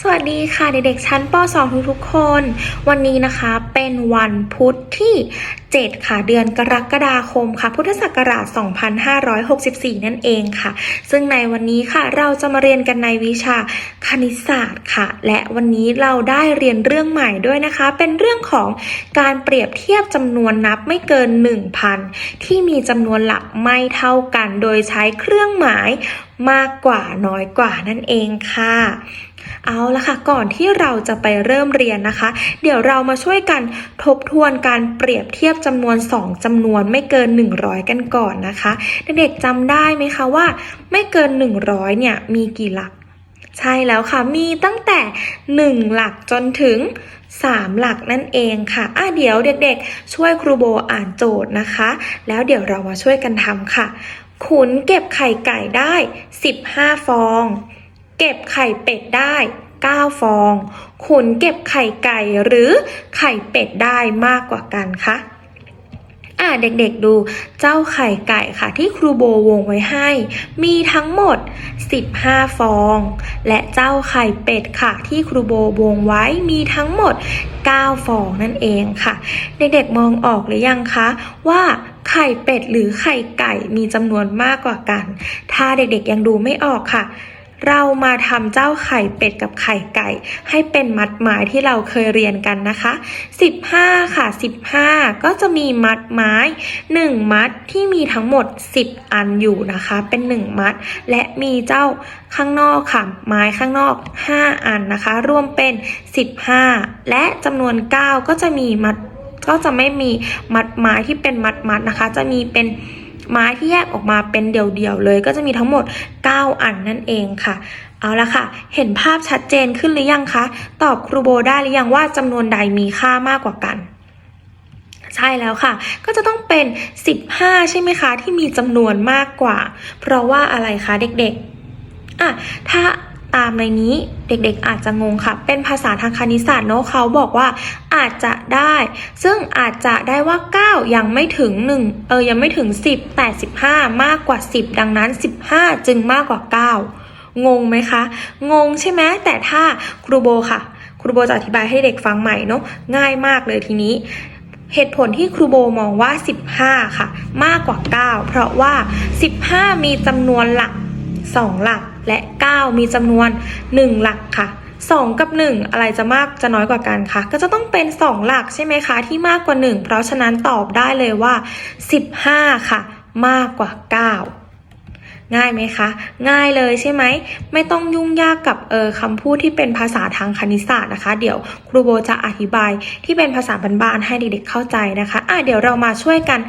สวัสดีค่ะเด็กๆชั้นป .2 ทุกๆคน วันนี้นะคะเป็นวันพุธที่ 7 ค่ะเดือนกรกฎาคมค่ะ พุทธศักราช 2564 นั่นเองค่ะ ซึ่งในวันนี้ค่ะเราจะมาเรียนกันในวิชาคณิตศาสตร์ค่ะ และวันนี้เราได้เรียนเรื่องใหม่ด้วยนะคะ เป็นเรื่องของการเปรียบเทียบจำนวนนับไม่เกิน 1,000 ที่มีจำนวนหลักไม่เท่ากัน โดยใช้เครื่องหมายมากกว่าน้อยกว่านั่นเองค่ะ เอาละค่ะ ก่อนที่เราจะไปเริ่มเรียนนะคะ เดี๋ยวเรามาช่วยกันทบทวนการเปรียบเทียบจำนวน 2จำนวนไม่เกิน 100 กันก่อนนะคะ เด็กๆจำได้ไหมคะว่า ไม่เกิน 100 เนี่ยมีกี่หลัก ใช่แล้วค่ะ มีตั้งแต่ 1 หลักจนถึง 3 หลักนั่นเองค่ะอะเดี๋ยวเด็กๆ ช่วยครูโบอ่านโจทย์นะคะ แล้วเดี๋ยวเรามาช่วยกันทำค่ะ ขุนเก็บไข่ไก่ได้ 15 ฟอง เก็บไข่เป็ดได้ 9 ฟอง ขุนเก็บไข่ไก่หรือไข่เป็ดได้มากกว่ากันคะอ่าเด็กๆดูเจ้าไข่ไก่ค่ะที่ครูโบวงไว้ให้ มีทั้งหมด 15 ฟอง และเจ้าไข่เป็ดค่ะที่ครูโบวงไว้มีทั้งหมด 9 ฟองนั่นเองค่ะ เด็กๆมองออกหรือยังคะว่าไข่เป็ดหรือไข่ไก่มีจำนวนมากกว่ากัน ถ้าเด็กๆยังดูไม่ออกค่ะ เรามาทำเจ้าไข่เป็ดกับไข่ไก่ ให้เป็นมัดหมายที่เราเคยเรียนกันนะคะ 15 ค่ะ 15 ก็จะมีมัดไม้ 1 มัดที่มีทั้งหมด 10 อันอยู่นะคะ เป็น 1 มัด และมีเจ้าข้างนอกค่ะ ไม้ข้างนอก 5 อันนะคะ รวมเป็น 15 และจำนวน 9 ก็จะมีมัด ก็จะไม่มีมัดไม้ที่เป็นมัดมัดนะคะ จะมีเป็น ไม้ที่แยกออกมาเป็นเดี่ยวๆเลย ก็จะมีทั้งหมด 9 อันนั่นเองค่ะ เอาละค่ะ เห็นภาพชัดเจนขึ้นหรือยังคะ ตอบครูโบได้หรือยังว่าจำนวนใดมีค่ามากกว่ากันใช่แล้วค่ะ ก็จะต้องเป็น 15 ใช่ไหมคะ ที่มีจำนวนมากกว่า เพราะว่าอะไรคะเด็กๆอะถ้า ตามในนี้เด็กๆ อาจจะงงค่ะ เป็นภาษาทางคณิตศาสตร์เนอะเขาบอกว่าอาจจะได้ ซึ่งอาจจะได้ว่า 9 ยังไม่ถึง 1 เออ ยังไม่ถึง 10 แต่ 15 มากกว่า 10 ดังนั้น 15 จึงมากกว่า 9 งงไหมคะ งงใช่ไหมแต่ถ้าครูโบค่ะ ครูโบจะอธิบายให้เด็กฟังใหม่เนาะง่ายมากเลยทีนี้เหตุผลที่ครูโบมองว่า 15 ค่ะ มากกว่า 9 เพราะว่า 15 มีจำนวนหลัก 2 หลัก และ 9 มีจำนวน 1 หลักค่ะ 2 กับ 1 อะไรจะมากจะน้อยกว่ากันคะก็จะต้องเป็น 2 หลักใช่ไหมคะที่มากกว่า 1 เพราะฉะนั้นตอบได้เลยว่า 15 ค่ะ มากกว่า 9ง่ายไหมคะ ง่ายเลยใช่ไหม ไม่ต้องยุ่งยากกับเออคำพูดที่เป็นภาษาทางคณิตศาสตร์นะคะ เดี๋ยวครูโบจะอธิบายที่เป็นภาษาบ้านๆให้เด็กๆเข้าใจนะคะ อะเดี๋ยวเรามาช่วยกัน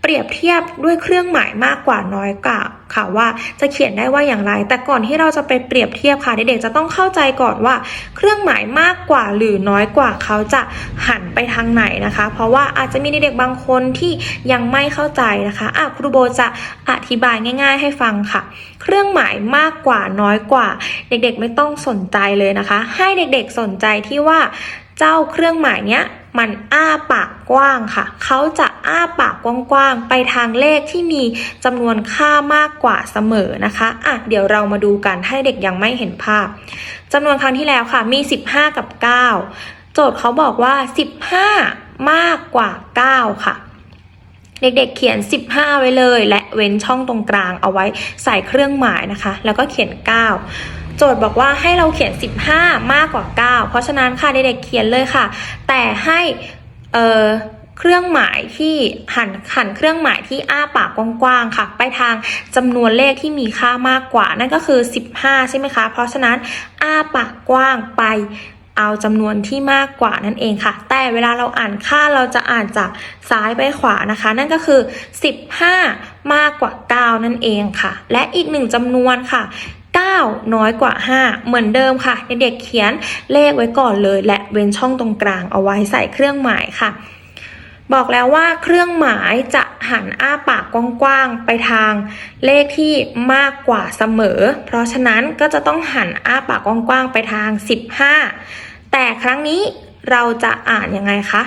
เปรียบเทียบด้วยเครื่องหมายมากกว่าน้อยกว่าค่ะว่าจะเขียนได้ว่าอย่างไร แต่ก่อนที่เราจะไปเปรียบเทียบค่ะ เด็กๆจะต้องเข้าใจก่อนว่า เครื่องหมายมากกว่าหรือน้อยกว่าเขาจะหันไปทางไหนนะคะ เพราะว่าอาจจะมีเด็กๆบางคนที่ยังไม่เข้าใจนะคะอะครูโบจะอธิบายง่าย ๆ ให้ฟังค่ะ เครื่องหมายมากกว่าน้อยกว่า เด็กๆไม่ต้องสนใจเลยนะคะ ให้เด็กๆสนใจที่ว่า เจ้าเครื่องหมายเนี้ยมันอ้าปากกว้างค่ะ เขาจะอ้าปากกว้างๆ ไปทางเลขที่มีจำนวนค่ามากกว่าเสมอนะคะ อะ เดี๋ยวเรามาดูกันให้เด็กยังไม่เห็นภาพจำนวนครั้งที่แล้วค่ะ มี 15 กับ 9 โจทย์เขาบอกว่า 15 มากกว่า 9 ค่ะ เด็กๆเขียน 15 ไว้เลย และเว้นช่องตรงกลางเอาไว้ใส่เครื่องหมายนะคะ แล้วก็เขียน 9 โจทย์บอกว่าให้เราเขียน 15 มากกว่า 9 เพราะฉะนั้นค่ะเด็กๆเขียนเลยค่ะ แต่ให้เอ่อเครื่องหมายที่หันหันเครื่องหมายที่อ้าปากกว้างๆค่ะ ไปทางจำนวนเลขที่มีค่ามากกว่า นั่นก็คือ 15 ใช่ไหมคะ เพราะฉะนั้นอ้าปากกว้างไปเอาจำนวนที่มากกว่านั่นเองค่ะ แต่เวลาเราอ่านค่าเราจะอ่านจากซ้ายไปขวานะคะ นั่นก็คือ 15 มากกว่า 9 นั่นเองค่ะ และอีกหนึ่งจำนวนค่ะ 9 น้อยกว่า 5 เหมือนเดิมค่ะเด็กๆเขียนเลขไว้ก่อนเลย และเว้นช่องตรงกลางเอาไว้ใส่เครื่องหมายค่ะ บอกแล้วว่าเครื่องหมายจะหันอ้าปากกว้างๆไปทางเลขที่มากกว่าเสมอ เพราะฉะนั้นก็จะต้องหันอ้าปากกว้างๆไปทาง 15 แต่ครั้งนี้เราจะอ่านยังไงคะ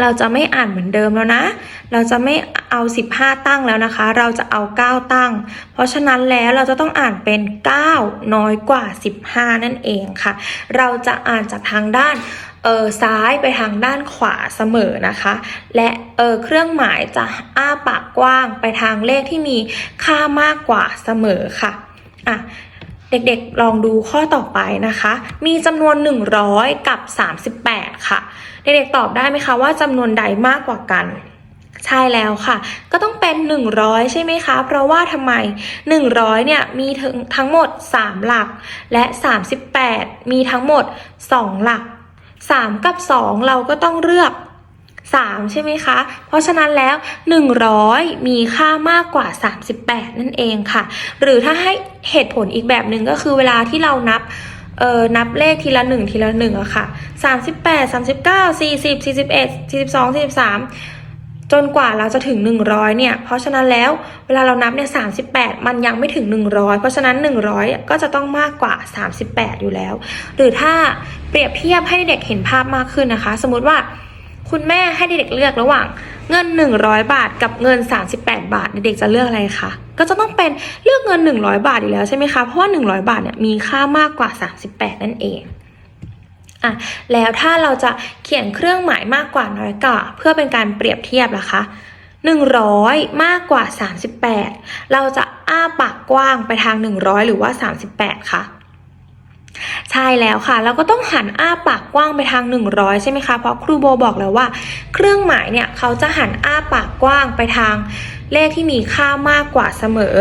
เราจะไม่อ่านเหมือนเดิมแล้วนะ เราจะไม่เอา 15 ตั้งแล้วนะคะ เราจะเอา 9 ตั้ง เพราะฉะนั้นแล้วเราจะต้องอ่านเป็น 9 น้อยกว่า 15 นั่นเองค่ะ เราจะอ่านจากทางด้านเออซ้ายไปทางด้านขวาเสมอนะคะ และเออเครื่องหมายจะอ้าปากกว้างไปทางเลขที่มีค่ามากกว่าเสมอค่ะอะ เด็กๆ ลองดูข้อต่อไปนะคะ มีจำนวน 100 กับ 38 ค่ะ เด็กๆ ตอบได้ไหมคะว่าจำนวนใดมากกว่ากัน ใช่แล้วค่ะ ก็ต้องเป็น 100 ใช่ไหมคะ เพราะว่าทำไม 100 เนี่ยมีถึงทั้งหมด 3 หลัก และ 38 มีทั้งหมด 2 หลัก 3 กับ 2 เราก็ต้องเลือก 3 ใช่ไหมคะ เพราะฉะนั้นแล้ว 100 มีค่ามากกว่า 38 นั่นเองค่ะ หรือถ้าให้เหตุผลอีกแบบหนึ่งก็คือเวลาที่เรานับเอ่อนับเลขทีละหนึ่งทีละหนึ่งอะค่ะ38 39 40 41 42 43จนกว่าเราจะถึง 100 เนี่ย เพราะฉะนั้นแล้วเวลาเรานับเนี่ย 38 มันยังไม่ถึง 100 เพราะฉะนั้น 100 ก็จะต้องมากกว่า 38 อยู่แล้ว หรือถ้าเปรียบเทียบให้เด็กเห็นภาพมากขึ้นนะคะ สมมติว่า คุณแม่ให้เด็กๆเลือกระหว่างเงิน 100 บาทกับเงิน 38 บาท เด็กๆจะเลือกอะไรคะ ก็จะต้องเป็นเลือกเงิน 100 บาทอยู่แล้วใช่ไหมคะ เพราะว่า 100 บาทเนี่ยมีค่ามากกว่า 38 นั่นเองอะแล้วถ้าเราจะเขียนเครื่องหมายมากกว่าน้อยกว่าเพื่อเป็นการเปรียบเทียบนะคะ 100 มากกว่า 38 เราจะอ้าปากกว้างไปทาง 100 หรือว่า 38คะ ใช่แล้วค่ะ เราก็ต้องหันอ้าปากกว้างไปทาง 100 ใช่ไหมคะเพราะครูโบบอกแล้วว่า เครื่องหมายเนี่ยเขาจะหันอ้าปากกว้างไปทางเลขที่มีค่ามากกว่าเสมอ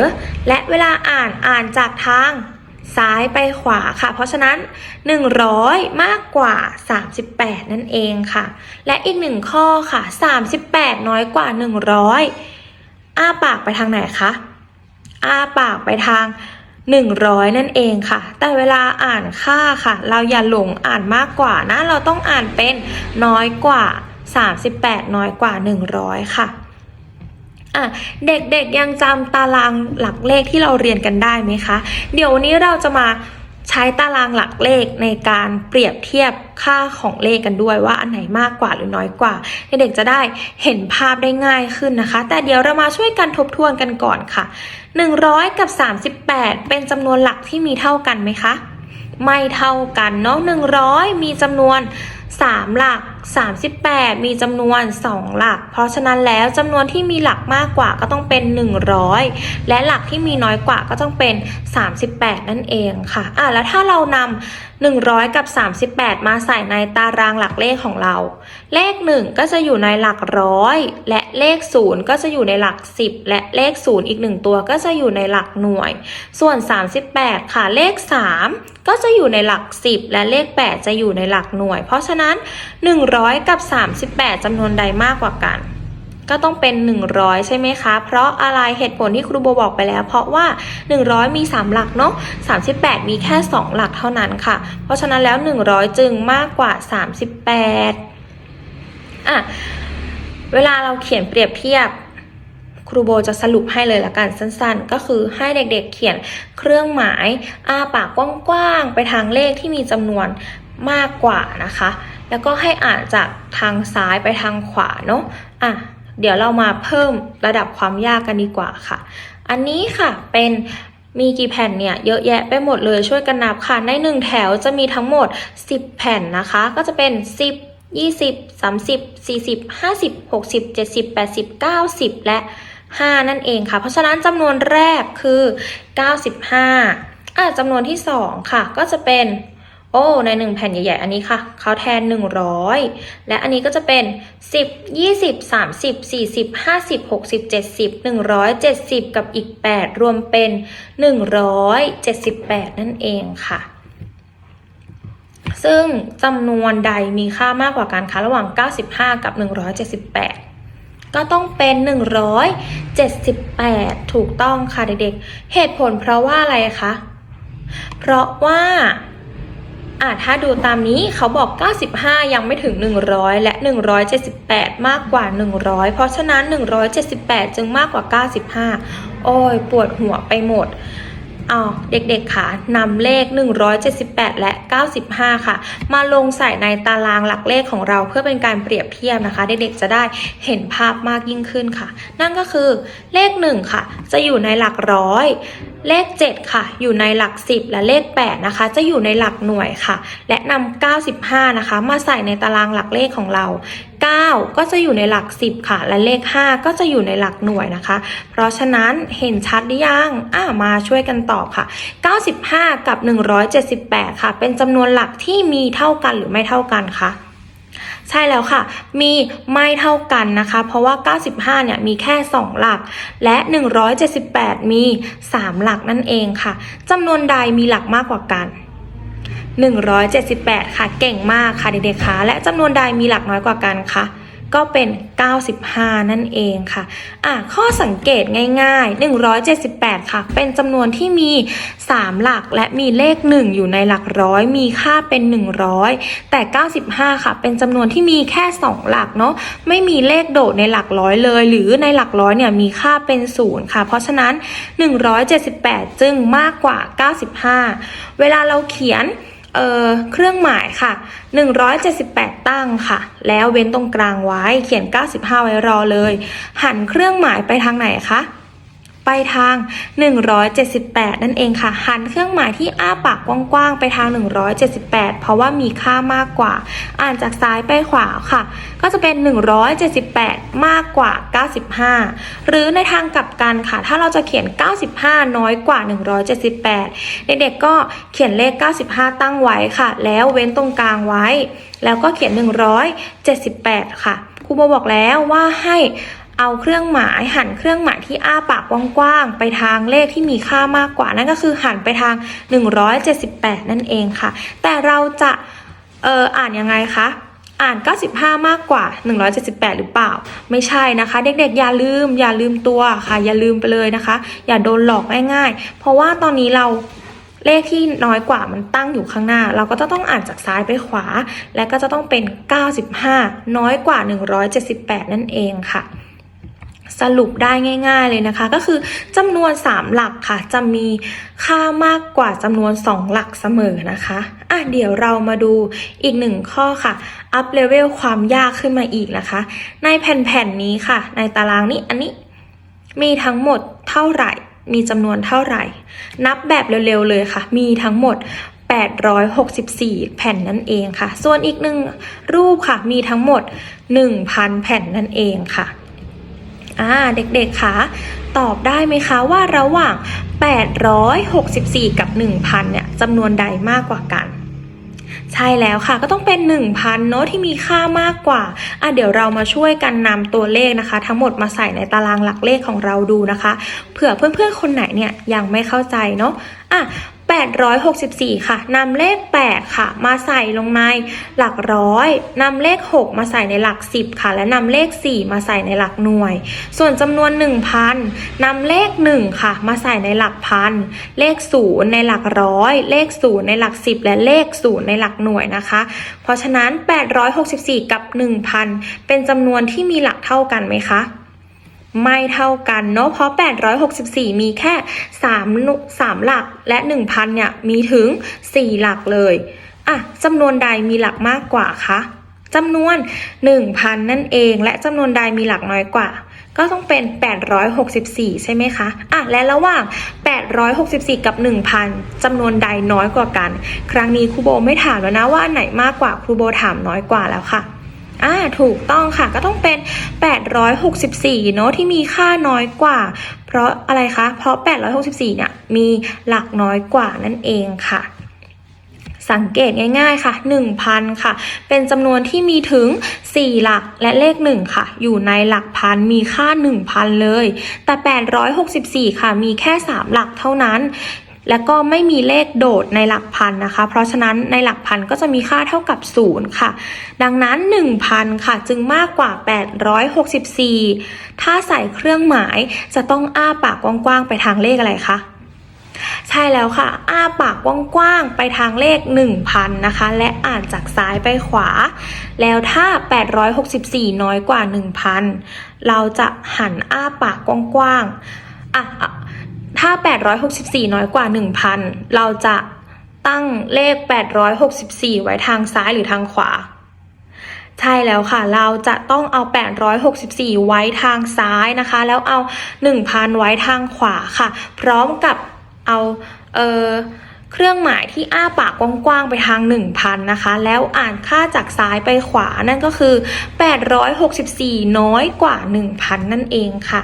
และเวลาอ่านอ่านจากทางซ้ายไปขวาค่ะ เพราะฉะนั้น 100 มากกว่า 38 นั่นเองค่ะ และอีกหนึ่งข้อค่ะ 38 น้อยกว่า 100 อ้าปากไปทางไหนคะ อ้าปากไปทาง 100 นั่นเองค่ะ แต่เวลาอ่านค่าค่ะ เราอย่าหลงอ่านมากกว่านะ เราต้องอ่านเป็นน้อยกว่า 38 น้อยกว่า 100 ค่ะอะเด็กๆยังจำตารางหลักเลขที่เราเรียนกันได้ไหมคะ เดี๋ยววันนี้เราจะมา ใช้ตารางหลักเลขในการเปรียบเทียบค่าของเลขกันด้วยว่าอันไหนมากกว่าหรือน้อยกว่า เด็กๆจะได้เห็นภาพได้ง่ายขึ้นนะคะ แต่เดี๋ยวเรามาช่วยกันทบทวนกันก่อนค่ะ 100 กับ 38 เป็นจำนวนหลักที่มีเท่ากันไหมคะ ไม่เท่ากันเนาะ100 มีจำนวน 3 หลัก 38 มีจำนวน 2 หลัก เพราะฉะนั้นแล้วจำนวนที่มีหลักมากกว่าก็ต้องเป็น 100 และหลักที่มีน้อยกว่าก็ต้องเป็น 38 นั่นเองค่ะอะแล้วถ้าเรานำ100 กับ 38 มาใส่ในตารางหลักเลขของเรา เลข 1 ก็จะอยู่ในหลักร้อยและเลข 0 ก็จะอยู่ในหลัก 10 และเลข 0 อีก 1 ตัวก็จะอยู่ในหลักหน่วย ส่วน 38 ค่ะเลข 3 ก็จะอยู่ในหลัก 10 และเลข 8 จะอยู่ในหลักหน่วย เพราะฉะนั้น 100 กับ 38จำนวนใดมากกว่ากัน ก็ต้องเป็น 100 ใช่ไหมคะ เพราะอะไรเหตุผลที่ครูโบบอกไปแล้ว เพราะว่า 100 มี 3 หลักเนาะ38 มีแค่ 2 หลักเท่านั้นค่ะ เพราะฉะนั้นแล้ว 100 จึงมากกว่า 38อะเวลาเราเขียนเปรียบเทียบ ครูโบจะสรุปให้เลยละกันสั้นๆ ก็คือให้เด็กๆเขียนเครื่องหมายอ้าปากกว้างๆ ไปทางเลขที่มีจำนวนมากกว่านะคะ แล้วก็ให้อ่านจากทางซ้ายไปทางขวาเนาะอะเดี๋ยวเรามาเพิ่มระดับความยากกันดีกว่าค่ะ อันนี้ค่ะเป็นมีกี่แผ่นเนี่ยเยอะแยะไปหมดเลยช่วยกันนับค่ะ ในหนึ่งแถวจะมีทั้งหมด 10 แผ่นนะคะ ก็จะเป็น 10 20 30 40 50 60 70 80 90 และ 5 นั่นเองค่ะ เพราะฉะนั้นจำนวนแรกคือ 95อะจำนวนที่ 2 ค่ะ ก็จะเป็น โอ้ใน 1 แผ่นใหญ่ๆ อันนี้ค่ะ เขาแทน 100 และอันนี้ก็จะเป็น 10 20 30 40 50 60 70 170 กับอีก 8 รวมเป็น 178 นั่นเองค่ะซึ่งจำนวนใดมีค่ามากกว่ากันคะระหว่าง 95 กับ 178 ก็ต้องเป็น 178 ถูกต้องค่ะเด็กๆ เหตุผลเพราะว่าอะไรคะ เพราะว่าอะถ้าดูตามนี้เขาบอก 95 ยังไม่ถึง 100 และ 178 มากกว่า 100 เพราะฉะนั้น 178 จึงมากกว่า 95 โอ้ย ปวดหัวไปหมด อ๋อเด็กๆค่ะนำเลข 178 และ 95 ค่ะ มาลงใส่ในตารางหลักเลขของเราเพื่อเป็นการเปรียบเทียบนะคะ เด็กๆจะได้เห็นภาพมากยิ่งขึ้นค่ะ นั่นก็คือเลข 1 ค่ะ จะอยู่ในหลักร้อยเลข 7 ค่ะ อยู่ในหลัก 10 และเลข 8 นะคะ จะอยู่ในหลักหน่วยค่ะ และนำ95 นะคะ มาใส่ในตารางหลักเลขของเรา9 ก็จะอยู่ในหลัก 10 ค่ะ และเลข 5 ก็จะอยู่ในหลักหน่วยนะคะ เพราะฉะนั้นเห็นชัดหรือยังอ่ามาช่วยกันตอบค่ะ 95 กับ 178 ค่ะ เป็นจำนวนหลักที่มีเท่ากันหรือไม่เท่ากันคะใช่แล้วค่ะ มีไม่เท่ากันนะคะ เพราะว่า 95 เนี่ยมีแค่ 2 หลัก และ 178 มี 3 หลักนั่นเองค่ะจำนวนใดมีหลักมากกว่ากัน 178 ค่ะ เก่งมากค่ะเด็กๆคะและจำนวนใดมีหลักน้อยกว่ากันคะก็เป็น 95 นั่นเองค่ะ อะ ข้อสังเกตง่าย ๆ 178 ค่ะ เป็นจำนวนที่มี 3 หลักและมีเลข 1 อยู่ในหลักร้อย มีค่าเป็น 100 แต่ 95 ค่ะ เป็นจำนวนที่มีแค่ 2 หลักเนาะ ไม่มีเลขโดดในหลักร้อยเลย หรือในหลักร้อยเนี่ยมีค่าเป็น0ค่ะ เพราะฉะนั้น 178 จึงมากกว่า 95 เวลาเราเขียน เออเครื่องหมายค่ะ 178 ตั้งค่ะ แล้วเว้นตรงกลางไว้เขียน 95 ไว้รอเลย หันเครื่องหมายไปทางไหนคะ ไปทาง 178 นั่นเองค่ะ หันเครื่องหมายที่อ้าปากกว้างๆไปทาง 178 เพราะว่ามีค่ามากกว่า อ่านจากซ้ายไปขวาค่ะ ก็จะเป็น 178 มากกว่า 95 หรือในทางกลับกันค่ะ ถ้าเราจะเขียน 95 น้อยกว่า 178 เด็กๆก็เขียนเลข 95 ตั้งไว้ค่ะ แล้วเว้นตรงกลางไว้ แล้วก็เขียน 178 ค่ะครูโบบอกแล้วว่าให้ เอาเครื่องหมายหันเครื่องหมายที่อ้าปากกว้างๆไปทางเลขที่มีค่ามากกว่านั่นก็คือหันไปทาง 178 นั่นเองค่ะ แต่เราจะเอ่ออ่านยังไงคะอ่าน 95 มากกว่า 178 หรือเปล่า ไม่ใช่นะคะ เด็กๆ อย่าลืม อย่าลืมตัวค่ะ อย่าลืมไปเลยนะคะ อย่าโดนหลอกง่ายๆ เพราะว่าตอนนี้เราเลขที่น้อยกว่ามันตั้งอยู่ข้างหน้า เราก็จะต้องอ่านจากซ้ายไปขวา และก็จะต้องเป็น 95 น้อยกว่า 178 นั่นเองค่ะ สรุปได้ง่าย ๆเลยนะคะ ก็คือจำนวน 3 หลักค่ะ จะมีค่ามากกว่าจำนวน 2 หลักเสมอนะคะอะเดี๋ยวเรามาดูอีกหนึ่งข้อค่ะ อัพเลเวลความยากขึ้นมาอีกนะคะ ในแผ่นๆนี้ค่ะ ในตารางนี้อันนี้มีทั้งหมดเท่าไหร่ มีจำนวนเท่าไหร่ นับแบบเร็วๆเลยค่ะ มีทั้งหมด 864 แผ่นนั่นเองค่ะ ส่วนอีกหนึ่งรูปค่ะ มีทั้งหมด 1,000 แผ่นนั่นเองค่ะ อ่าเด็กๆคะตอบได้ไหมคะว่าระหว่าง 864 กับ 1,000 เนี่ยจำนวนใดมากกว่ากัน ใช่แล้วค่ะก็ต้องเป็น 1,000 เนอะที่มีค่ามากกว่าอะเดี๋ยวเรามาช่วยกันนำตัวเลขนะคะ ทั้งหมดมาใส่ในตารางหลักเลขของเราดูนะคะ เผื่อเพื่อนๆคนไหนเนี่ยยังไม่เข้าใจเนาะอะ 864 ค่ะนำเลข 8 ค่ะ มาใส่ลงในหลักร้อยนำเลข 6 มาใส่ในหลัก 10 ค่ะ และนำเลข 4 มาใส่ในหลักหน่วย ส่วนจำนวน 1,000นำเลข 1 ค่ะ มาใส่ในหลักพันเลข 0 ในหลักร้อย เลข 0 ในหลัก 10 และเลข 0 ในหลักหน่วยนะคะ เพราะฉะนั้น 864 กับ 1,000 เป็นจำนวนที่มีหลักเท่ากันไหมคะ ไม่เท่ากันเนาะเพราะ 864 มีแค่ 3 3 หลักและ 1,000 เนี่ย มีถึง 4 หลักเลย อะจำนวนใดมีหลักมากกว่าคะจำนวน 1,000 นั่นเอง และจำนวนใดมีหลักน้อยกว่า ก็ต้องเป็น 864 ใช่ไหมคะ อะ และระหว่าง 864 กับ 1,000 จำนวนใดน้อยกว่ากัน ครั้งนี้ครูโบไม่ถามแล้วนะว่าอันไหนมากกว่าครูโบถามน้อยกว่าแล้วค่ะ อ่าถูกต้องค่ะก็ต้องเป็น 864 เนอะที่มีค่าน้อยกว่า เพราะอะไรคะ เพราะ 864 เนี่ยมีหลักน้อยกว่านั่นเองค่ะสังเกตง่ายๆค่ะ 1,000 ค่ะ เป็นจำนวนที่มีถึง 4 หลักและเลข 1 ค่ะ อยู่ในหลักพันมีค่า 1,000 เลย แต่ 864 ค่ะ มีแค่ 3 หลักเท่านั้น แล้วก็ไม่มีเลขโดดในหลักพันนะคะ เพราะฉะนั้นในหลักพันก็จะมีค่าเท่ากับ 0 ค่ะ ดังนั้น 1,000 ค่ะ จึงมากกว่า 864 ถ้าใส่เครื่องหมายจะต้องอ้าปากกว้างๆไปทางเลขอะไรคะใช่แล้วค่ะ อ้าปากกว้างๆ ไปทางเลข 1,000 นะคะ และอ่านจากซ้ายไปขวา แล้วถ้า 864 น้อยกว่า 1,000 เราจะหันอ้าปากกว้างๆอะอะ ถ้า 864 น้อยกว่า 1,000 เราจะตั้งเลข 864 ไว้ทางซ้ายหรือทางขวา ใช่แล้วค่ะ เราจะต้องเอา 864 ไว้ทางซ้ายนะคะ แล้วเอา 1,000 ไว้ทางขวาค่ะ พร้อมกับเอา เออ เครื่องหมายที่อ้าปากกว้างๆไปทาง 1,000 นะคะ แล้วอ่านค่าจากซ้ายไปขวานั่นก็คือ 864 น้อยกว่า 1,000 นั่นเองค่ะ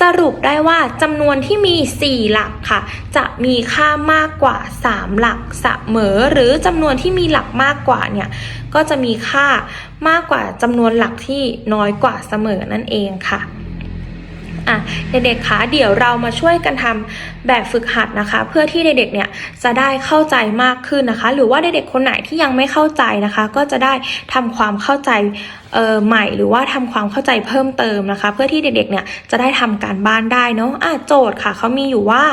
สรุปได้ว่าจำนวนที่มี 4 หลักค่ะ จะมีค่ามากกว่า 3 หลักเสมอ หรือจำนวนที่มีหลักมากกว่าเนี่ย ก็จะมีค่ามากกว่าจำนวนหลักที่น้อยกว่าเสมอนั่นเองค่ะ อะเด็กๆคะเดี๋ยวเรามาช่วยกันทำแบบฝึกหัดนะคะ เพื่อที่เด็กๆเนี่ยจะได้เข้าใจมากขึ้นนะคะ หรือว่าเด็กๆคนไหนที่ยังไม่เข้าใจนะคะ ก็จะได้ทำความเข้าใจใหม่หรือว่าทำความเข้าใจเพิ่มเติมนะคะ เพื่อที่เด็กๆเนี่ยจะได้ทำการบ้านได้เนาะอะโจทย์ค่ะเขามีอยู่ว่า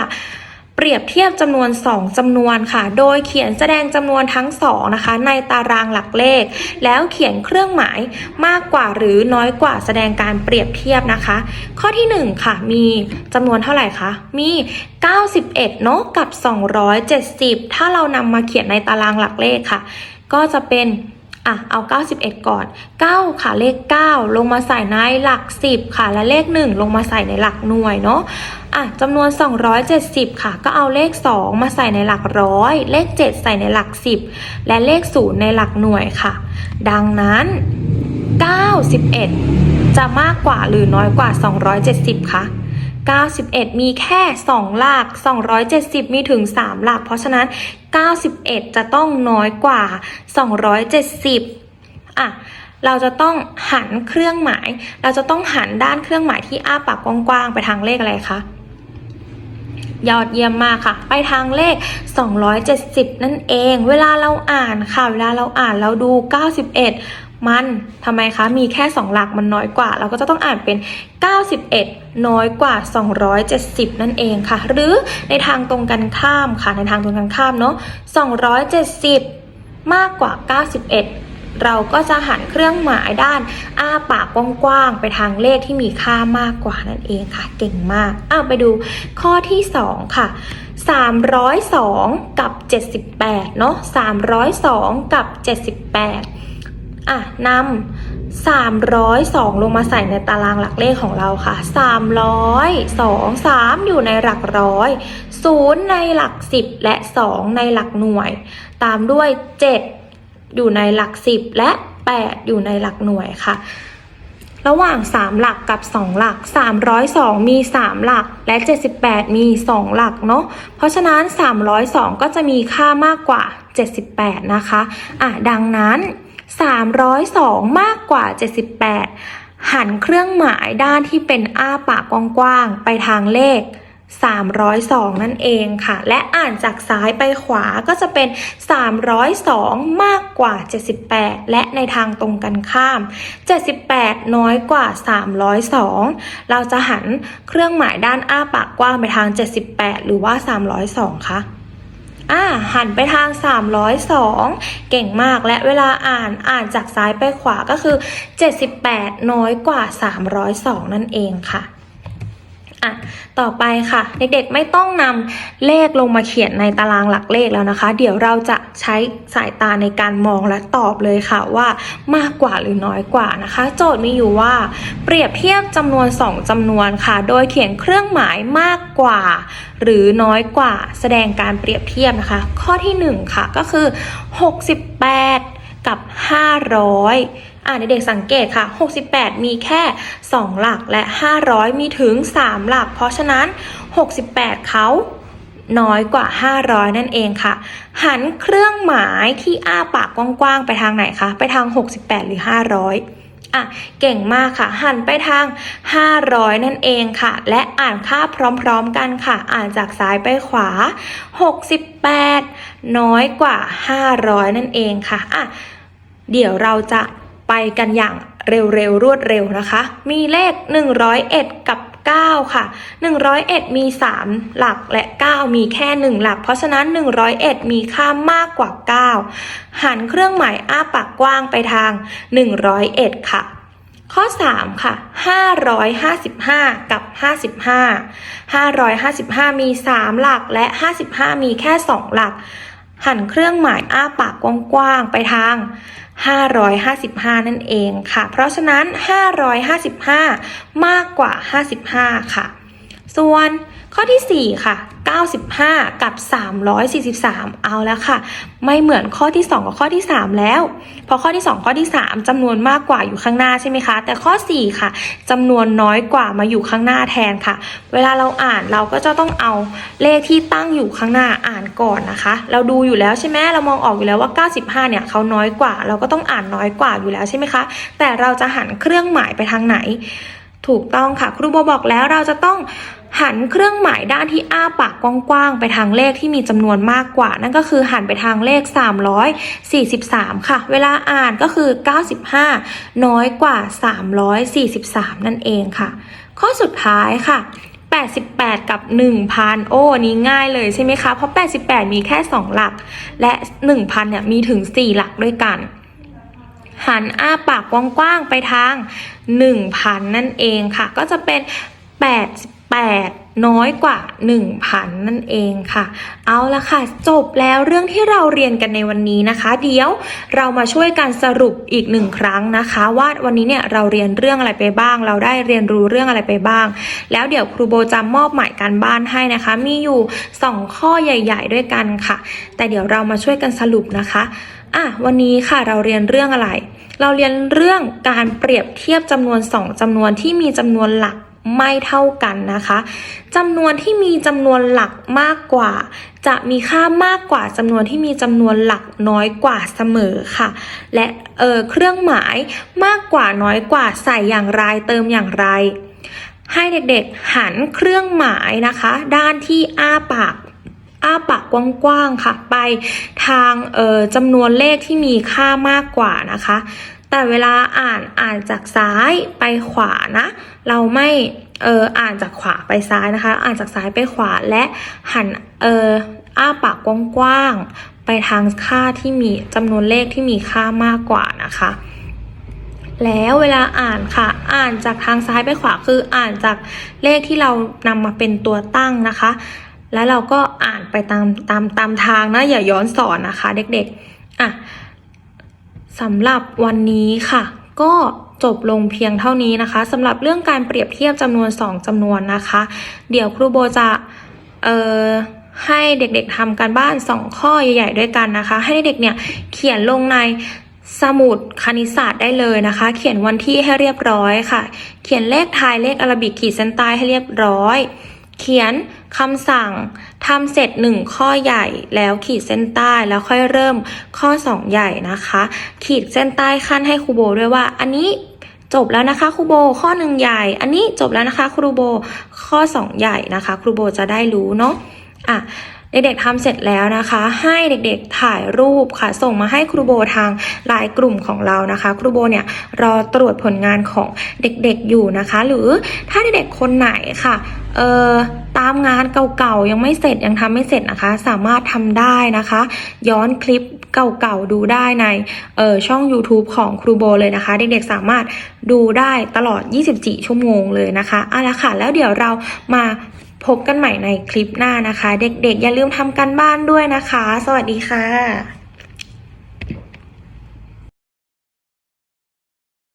เปรียบเทียบจำนวน 2จำนวนค่ะ โดยเขียนแสดงจำนวนทั้งสองนะคะ ในตารางหลักเลข แล้วเขียนเครื่องหมายมากกว่าหรือน้อยกว่าแสดงการเปรียบเทียบนะคะ ข้อที่ 1 ค่ะ มีจำนวนเท่าไหร่คะ มี 91 เนาะกับ 270 ถ้าเรานำมาเขียนในตารางหลักเลขค่ะ ก็จะเป็น อะเอา 91 ก่อน 9 ค่ะเลข 9 ลงมาใส่ในหลัก 10 ค่ะ และเลข 1 ลงมาใส่ในหลักหน่วยเนาะอะจำนวน 270 ค่ะ ก็เอาเลข 2 มาใส่ในหลักร้อย เลข 7 ใส่ในหลัก 10 และเลข 0 ในหลักหน่วยค่ะ ดังนั้น 91 จะมากกว่าหรือน้อยกว่า 270 คะ 91 มีแค่ 2 หลัก 270 มีถึง 3 หลัก เพราะฉะนั้น 91 จะต้องน้อยกว่า 270 อะ เราจะต้องหันเครื่องหมาย เราจะต้องหันด้านเครื่องหมายที่อ้าปากกว้างๆ ไปทางเลขอะไรคะ ยอดเยี่ยมมากค่ะ ไปทางเลข 270 นั่นเอง เวลาเราอ่านค่ะ เวลาเราอ่านเราดู 91 มันทำไมคะมีแค่ 2 หลักมันน้อยกว่า เราก็จะต้องอ่านเป็น 91 น้อยกว่า 270 นั่นเองค่ะ หรือในทางตรงกันข้ามค่ะในทางตรงกันข้ามเนาะ270 มากกว่า 91เราก็จะหันเครื่องหมายด้านอ้าปากกว้างๆไปทางเลขที่มีค่ามากกว่านั่นเองค่ะ เก่งมากอ้าวไปดูข้อที่ 2 ค่ะ 302 กับ 78 เนาะ302 กับ 78 อะนำ302ลงมาใส่ในตารางหลักเลขของเราค่ะ300 2 3อยู่ในหลักร้อย0ในหลัก10และ2ในหลักหน่วย ตามด้วย7อยู่ในหลัก10และ8อยู่ในหลักหน่วยค่ะระหว่าง 3 หลักกับ 2 หลัก 302 มี 3 หลัก และ 78 มี 2 หลักเนาะ เพราะฉะนั้น 302 ก็จะมีค่ามากกว่า 78 นะคะ อะ ดังนั้น 302 มากกว่า 78 หันเครื่องหมายด้านที่เป็นอ้าปากกว้างๆ ไปทางเลข 302 นั่นเองค่ะ และอ่านจากซ้ายไปขวาก็จะเป็น 302 มากกว่า 78 และในทางตรงกันข้าม 78 น้อยกว่า 302 เราจะหันเครื่องหมายด้านอ้าปากกว้างไปทาง 78 หรือว่า 302 คะ อ่าหันไปทาง 302 เก่งมากและเวลาอ่านอ่านจากซ้ายไปขวาก็คือ 78 น้อยกว่า 302 นั่นเองค่ะ อะต่อไปค่ะ เด็กๆไม่ต้องนำเลขลงมาเขียนในตารางหลักเลขแล้วนะคะ เดี๋ยวเราจะใช้สายตาในการมองและตอบเลยค่ะว่ามากกว่าหรือน้อยกว่านะคะ โจทย์มีอยู่ว่า เปรียบเทียบจำนวน 2จำนวนค่ะ โดยเขียนเครื่องหมายมากกว่า หรือน้อยกว่า แสดงการเปรียบเทียบนะคะ ข้อที่ 1 ค่ะก็คือ 68 กับ 500 อ่าเด็กๆสังเกตค่ะ 68 มีแค่ 2 หลักและ 500 มีถึง 3 หลัก เพราะฉะนั้น 68 เขาน้อยกว่า 500 นั่นเองค่ะ หันเครื่องหมายที่อ้าปากกว้างๆ ไปทางไหนคะ ไปทาง 68 หรือ 500อะเก่งมากค่ะ หันไปทาง 500 นั่นเองค่ะ และอ่านค่าพร้อมๆกันค่ะ อ่านจากซ้ายไปขวา 68 น้อยกว่า 500 นั่นเองค่ะอะเดี๋ยวเราจะ ไปกันอย่างเร็วๆรวดเร็วนะคะ มีเลข 101 กับ 9 ค่ะ 101 มี 3 หลักและ 9 มีแค่ 1 หลัก เพราะฉะนั้น 101 มีค่ามากกว่า 9 หันเครื่องหมายอ้าปากกว้างไปทาง 101 ค่ะข้อ 3 ค่ะ 555 กับ 55 555 มี 3 หลักและ 55 มีแค่ 2 หลัก หันเครื่องหมายอ้าปากกว้างๆ ไปทาง 555 นั่นเองค่ะ เพราะฉะนั้น 555 มากกว่า 55 ค่ะ ส่วนข้อทีสี่4 ค่ะ 95 กับ 343 เอาแล้วค่ะ ไม่เหมือนข้อที่ 2 กับข้อที่ 3 แล้วเพราะข้อที่ 2 ข้อที่ 3จำนวนมากกว่าอยู่ข้างหน้าใช่ไหมคะ แต่ข้อ 4 ค่ะจำนวนน้อยกว่ามาอยู่ข้างหน้าแทนค่ะ เวลาเราอ่านเราก็จะต้องเอาเลขที่ตั้งอยู่ข้างหน้าอ่านก่อนนะคะ เราดูอยู่แล้วใช่ไหมเรามองออกอยู่แล้วว่า 95 เนี่ยเขาน้อยกว่า เราก็ต้องอ่านน้อยกว่าอยู่แล้วใช่ไหมคะ แต่เราจะหันเครื่องหมายไปทางไหน ถูกต้องค่ะ ครูโบบอกแล้วเราจะต้อง หันเครื่องหมายด้านที่อ้าปากกว้างๆ ไปทางเลขที่มีจำนวนมากกว่า นั่นก็คือหันไปทางเลข 343 ค่ะ เวลาอ่านก็คือ 95 น้อยกว่า 343 นั่นเองค่ะ ข้อสุดท้ายค่ะ 88 กับ 1,000 โอ้นี้ง่ายเลยใช่ไหมคะ เพราะ 88 มีแค่ 2 หลัก และ 1,000 เนี่ยมีถึง 4 หลักด้วยกันหันอ้าปากกว้างๆ ไปทาง 1,000 นั่นเองค่ะ ก็จะเป็น 8 น้อยกว่า 1,000 นั่นเองค่ะ เอาละค่ะ จบแล้วเรื่องที่เราเรียนกันในวันนี้นะคะ เดี๋ยวเรามาช่วยกันสรุปอีกหนึ่งครั้งนะคะ ว่าวันนี้เนี่ยเราเรียนเรื่องอะไรไปบ้าง เราได้เรียนรู้เรื่องอะไรไปบ้าง แล้วเดี๋ยวครูโบจะมอบหมายการบ้านให้นะคะ มีอยู่ 2 ข้อใหญ่ ๆ ด้วยกันค่ะ แต่เดี๋ยวเรามาช่วยกันสรุปนะคะอะวันนี้ค่ะเราเรียนเรื่องอะไร เราเรียนเรื่องการเปรียบเทียบจำนวน 2จำนวนที่มีจำนวนหลัก ไม่เท่ากันนะคะจำนวนที่มีจำนวนหลักมากกว่า จะมีค่ามากกว่าจำนวนที่มีจำนวนหลักน้อยกว่าเสมอค่ะ และเออเครื่องหมายมากกว่าน้อยกว่าใส่อย่างไรเติมอย่างไร ให้เด็กๆหันเครื่องหมายนะคะ ด้านที่อ้าปากอ้าปากกว้างๆค่ะ ไปทางออจำนวนเลขที่มีค่ามากกว่านะคะ แต่เวลาอ่านอ่านจากซ้ายไปขวานะ เราไม่เอออ่านจากขวาไปซ้ายนะคะ อ่านจากซ้ายไปขวาและหันเอออ้าปากกว้างๆไปทางค่าที่มีจำนวนเลขที่มีค่ามากกว่านะคะ แล้วเวลาอ่านค่ะ อ่านจากทางซ้ายไปขวาคืออ่านจากเลขที่เรานำมาเป็นตัวตั้งนะคะ แล้วเราก็อ่านไปตามตามตามทางนะอย่าย้อนสอนนะคะ เด็กๆอะ สำหรับวันนี้ค่ะ ก็จบลงเพียงเท่านี้นะคะสำหรับเรื่องการเปรียบเทียบจำนวน 2จำนวนนะคะ เดี๋ยวครูโบจะเอ่อให้เด็กๆทำการบ้าน 2 ข้อใหญ่ๆด้วยกันนะคะ ให้เด็กเนี่ยเขียนลงในสมุดคณิตศาสตร์ได้เลยนะคะ เขียนวันที่ให้เรียบร้อยค่ะ เขียนเลขไทยเลขอารบิกขีดเส้นใต้ให้เรียบร้อย เขียนคำสั่ง ทำเสร็จหนึ่งข้อใหญ่แล้วขีดเส้นใต้แล้วค่อยเริ่มข้อ 2 ใหญ่นะคะ ขีดเส้นใต้ขั้นให้ครูโบด้วยว่า อันนี้จบแล้วนะคะครูโบข้อหนึ่งใหญ่ อันนี้จบแล้วนะคะครูโบข้อ 2 ใหญ่นะคะครูโบจะได้รู้เนาะอะ เด็กๆทำเสร็จแล้วนะคะ ให้เด็กๆถ่ายรูปค่ะ ส่งมาให้ครูโบทางไลน์กลุ่มของเรานะคะ ครูโบเนี่ยรอตรวจผลงานของเด็กๆอยู่นะคะ หรือถ้าเด็กๆคนไหนค่ะเอ่อตามงานเก่าๆยังไม่เสร็จยังทำไม่เสร็จนะคะ สามารถทำได้นะคะ ย้อนคลิปเก่าๆดูได้ในเอ่อช่อง YouTube ของครูโบเลยนะคะ เด็กๆสามารถดูได้ตลอด 24 ชั่วโมงเลยนะคะเอาละค่ะแล้วเดี๋ยวเรามา พบกันใหม่ในคลิปหน้านะคะ เด็กๆ อย่าลืมทำกันบ้านด้วยนะคะ สวัสดีค่ะ